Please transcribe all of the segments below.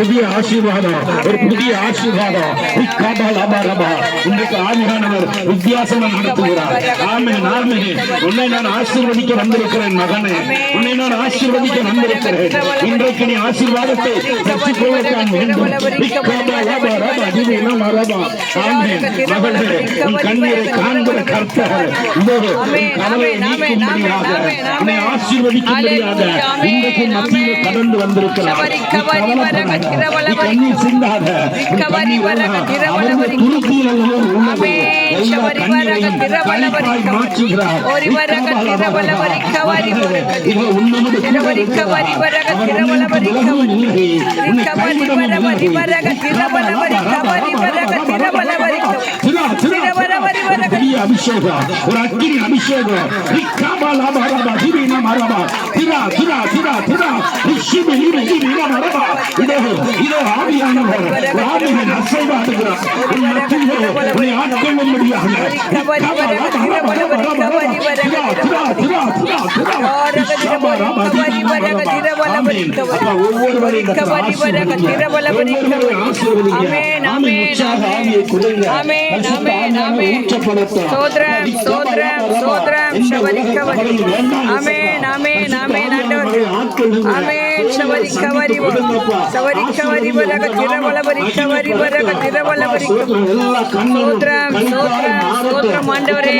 புதிய ஆசீர்வாதம். ஒரு புதிய ஆசீர்வாதம். இக்காபா லபா லபா இன்றைக்கு ஆவியானவர் வித்தியாசமா நடத்துகிறார். ஆமென் ஆமென். உன்னை நான் ஆசீர்வதிக்க வந்திருக்கிறேன் மகனே. உன்னை நான் ஆசீர்வதிக்க வந்திருக்கிறேன். இன்றைக்கு நீ ஆசீர்வாதத்தை பெற்றுக்கொள்ளத்தான் வேண்டும். இக்காபா லபா லபா இது இனம் அரபா ஆமென். மகளே உன் கண்ணீரை காண்கிற கர்த்தர் இதோ உன் கவலை நீக்கும்படியாக உன்னை ஆசீர்வதிக்கும்படியாக இன்றைக்கு மத்தியிலே கடந்து வந்திருக்கிறார். கவலைப்படாத. நீ கண்ணீர் சிந்தாத உன் கண்ணீர் எல்லாம் பெரிய அபிஷேகம் ஒரு அக்கினி அபிஷேகம் ரிக்காபா லாபா ராபா திரினா மரபா திரா திரா திரா திரா ரிஷிபி லிபி இதோ இதோ ஆவியானவர் ஆவியின் அசைவாடுகிறார் உன்னை ஆட்கொள்ளும்படியாக ஆமென் ஆமென் ஆமென் ஆமென் ஆண்டவர் சோத்ரம் சோத்ரம் ஆண்டவரே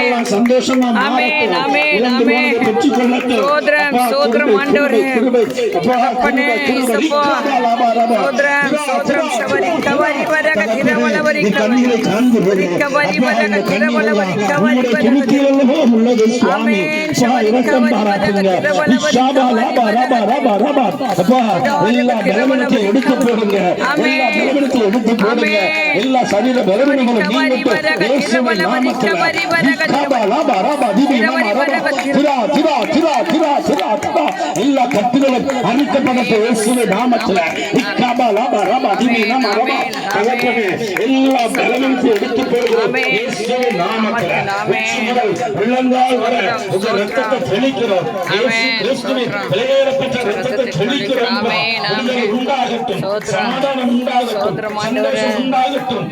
ஆமென் ஆமென் ஆமென் சோத்ரம் சோத்ரம் ஆண்டவரே அப்பனே இசப்பா சோத்ரம் சோத்ரம் சபரிக்கவரி வரக திரவலவரி கவரி கவரி வரக திரவலவரி கவரி வரக ஆமென் சபரிக்கவரி வரக திரவலவரி எல்லா பலவீனத்தை எடுத்து போடுங்க. எல்லா பலவீனத்தை எடுத்து போடுங்க. எல்லா சரீர பலவீனங்களும் நீங்கட்டும் இயேசுவின் நாமத்தில் இக்காபா லாபா ராபா திபி நாம ராபா. திரா திரா திரா திரா திரா திரா எல்லா கட்டுகளும் அழிக்கப்படட்டும் இயேசுவின் நாமத்தில். இக்காபா லாபா ராபா திபி நாம ராபா. எல்லா எடுத்து இயேசுவின் நாமத்தில். உச்சி முதல் ரத்தத்தை தெளிக்கிறோம். கிறிஸ்துவின் விலையேறப்பட்ட ரத்தத்தை தெளிக்கிறோம். விடுதலை உண்டாகட்டும். சமாதானம் உண்டாகட்டும். சந்தோஷம் உண்டாகட்டும்.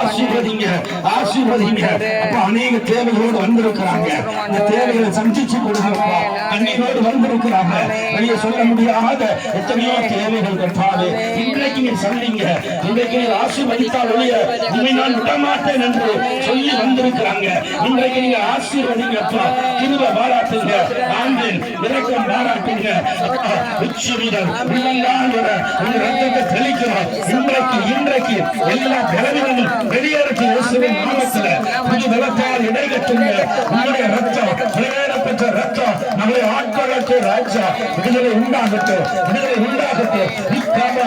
ஆசீர்வதிங்க. ஆசீர்வதிங்க. அப்பா அநேக தேவைகளோடு வந்திருக்கிறாங்க. அந்த தேவைகளை சந்திச்சு கொடுங்கப்பா கண்ணீரோடு வந்திருக்கிறாங்க. வெளியே சொல்ல முடியாத எத்தனையோ தேவைகள் கற்பாடு இன்றைக்கு நீ சந்திங்க இன்றைக்கு நீ ஆசீர்வதித்தால் ஒழிய உண்மை நான் விடமாட்டேன் என்று சொல்லி வந்திருக்கிறாங்க. இன்றைக்கு நீங்க ஆசீர்வதிங்கப்பா கிருப பாராட்டுங்க. ஆண்டின் இறக்கம் பாராட்டுங்க. அப்பா, உச்சி முதல் உள்ளங்கால் உங்க ரத்தத்தை தெளிக்கிறோம். இன்றைக்கு இன்றைக்கு எல்லா பலவீனமும் வெளியேறக்கு இயேசுவின் நாமத்துல. புது விளக்கால் இடைகட்டுங்க உங்களுடைய ரத்தம் வெளியேறப்பட்ட ரத்தம் நம்மளை ஆட்கொள்ளட்டும் ராஜா விடுதலை உண்டாகட்டும். விடுதலை உண்டாகட்டும். இக்காம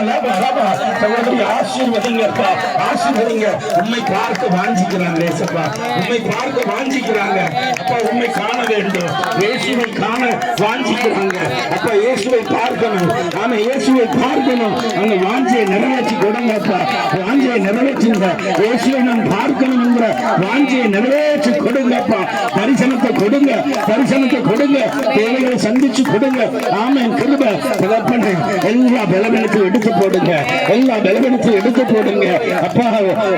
சகோதரி ஆசீர்வதிங்கப்பா ஆசீர்வதிங்க உண்மை பார்க்க வாஞ்சிக்கிறாங்க ஏசப்பா. உண்மை பார்க்க வாஞ்சிக்கிறாங்க. அப்பா உண்மை காண வேண்டும். இயேசுவை காண வாஞ்சிக்கிறாங்க. அப்பா இயேசுவை பார்க்கணும். ஆமா இயேசுவை பார்க்கணும். அந்த வாஞ்சியை நிறைவேற்றி கொடுங்கப்பா வாஞ்சியை நிறைவேற்றுங்க. இயேசுவை நான் பார்க்கணும் என்ற வாஞ்சியை நிறைவேற்றி கொடுங்கப்பா தரிசனத்தை கொடுங்க. தரிசனத்தை கொடுங்க. தேவைகளை சந்திச்சு கொடுங்க. ஆமென். கிருப. தகப்பனே எல்லா பலவீனத்தையும் எடுத்து போடுங்க. எல்லா பலவீனத்தையும் எடுத்து போடுங்க. அப்பா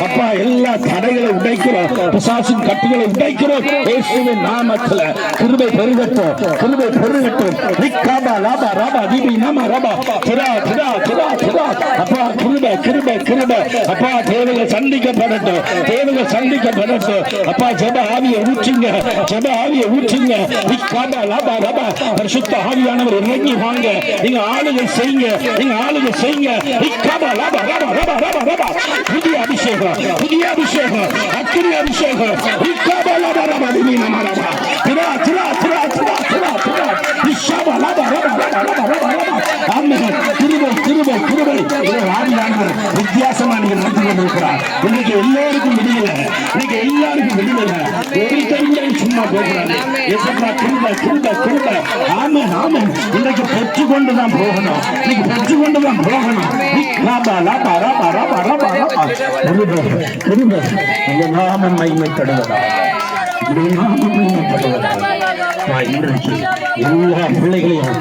அப்பா எல்லா தடைகளை உடைக்கிறோம். பிசாசின் கட்டுகளை உடைக்கிறோம். இயேசுவின் நாமத்துல கிருபை பெருகட்டும். கிருபை பெருகட்டும். நிக்காபா லாபா ராபா தீபி நாம ராபா. திரா திரா திரா திரா. அப்பா கிருபை கிருபை. கிருபை அப்பா தேவைகள் சந்திக்கப்படட்டும் தேவைகள் சந்திக்கப்படட்டும். அப்பா ஜெப ஆவியை ஊற்றுங்க ஜெப ஆவியை ஊற்றுங்க. நிக்காபா லாபா ராபா. பரிசுத்த ஆவியானவர் இறங்கி வாங்க. நீங்க ஆளுகை செய்யுங்க நீங்க ஆளுகை செய்யுங்க. நிக்காபா லாபா ராபா ராபா ராபா ராபா. புதிய அபிஷேகம் புதிய அபிஷேகம் அக்கினி அபிஷேகம். நிக்காபா லாபா திரா திரா திரா திரா திரா திரா நிஷாபா லாபா ராபா ராபா ராபா ராபா ராபா ஆமென் கிருபை கிருபை கிருபை இதோ ஆவியானவர் வித்தியாசமா நீங்க இன்னைக்கு எல்லாருக்கும் விடுதலை. இன்னைக்கு எல்லாருக்கும் விடுதலை. ஒருத்தரும் சும்மா போகிறாங்க எசப்பா கிருபை கிருபை கிருபை ஆமென் ஆமென். இன்னைக்கு பெற்றுக்கொண்டு தான் போகணும். இன்னைக்கு பெற்றுக்கொண்டு தான் போகணும். லாபா லாபா ராபா ராபா ராபா ராபா. நாமம் மைமைப்படுவதா? இன்றைக்கு எல்லா பிள்ளைகளையும்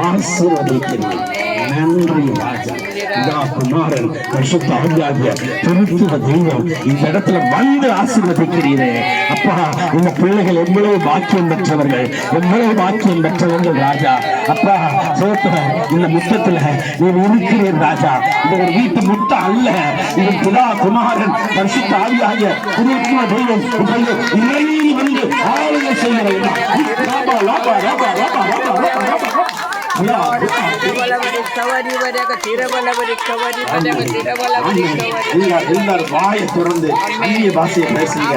ஆசீர்வதிக்கிறேன். ஆசீர்வதிக்கிறீங்க நன்றி ராஜா. குமாரன் பரிசுத்த ஆவியாகிய திருத்துவ தெய்வம் இந்த இடத்துல வந்து ஆசீர்வதிக்கிறீரே அப்பா உங்க பிள்ளைகள் எவ்வளவு பாக்கியம் பெற்றவர்கள் எவ்வளவு பாக்கியம் பெற்றவர்கள் ராஜா. அப்பா சோத்திர இந்த முத்தத்துல நீர் இருக்கிறீர் ராஜா. இந்த ஒரு வீட்டு முத்தம் அல்ல. இது புதா குமாரன் பரிசுத்த ஆவியாகிய திருத்துவ தெய்வம் இப்பொழுது இறையில் வந்து ஆளுகை செய்கிறேன் இடம். லாபா, லாபா, லாபா, லாபா, லாபா, லாபா, லாபா. பிதா, பிதா, பிதா. பலவரி கவரி வரக திரபலவரி கவரி வரக திரபலவரி ஆமென். கவரி எல்லாரும் வாயை திறந்து அந்நிய பாஷையை பேசுங்க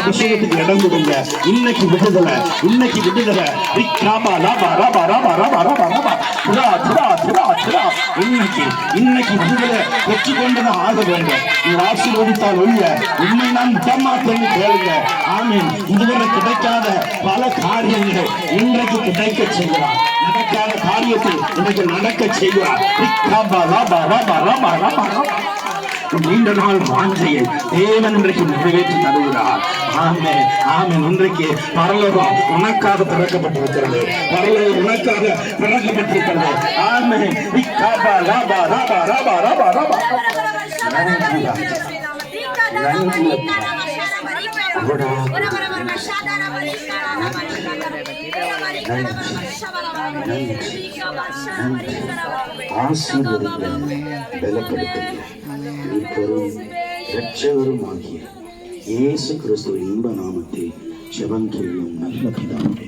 அபிஷேகத்துக்கு இடம் கொடுங்க இன்னைக்கு விடுதலை இன்னைக்கு விடுதலை ரிக்காபா லாபா ராபா ராபா ராபா ராபா ராபா திரா துரா திரா திரா இன்னைக்கு இன்னைக்கு விடுதலை பெற்று கொண்டுதான் ஆக வேண்டும் நீ ஆசீர்வதித்தால் ஒழிய உண்மை நான் விடமாட்டேன்னு கேளுங்க ஆமீன் இதுவரை கிடைக்காத பல காரியங்கள் இன்றைக்கு கிடைக்க செய்கிறான் நடக்காத காரியத்தை இன்றைக்கு நடக்க ராபா ராபா ராபா ராபா நீண்ட நாள் வாஞ்சையை தேவன் இன்றைக்கு நிறைவேற்றி தருகிறார். ஆமே ஆமே இன்றைக்கு பரலோகம் உனக்காக திறக்கப்பட்டிருக்கிறது. பரலோகம் உனக்காக திறக்கப்பட்டிருக்கிறது. ஆமே ராபா ராபா ராபா ராபா மீட்பரும் இரட்சகரும் ஆகிய இயேசு கிறிஸ்துவின் இன்ப நாமத்தை ஜெபம் கேள்வியும் நல்ல பிதாவே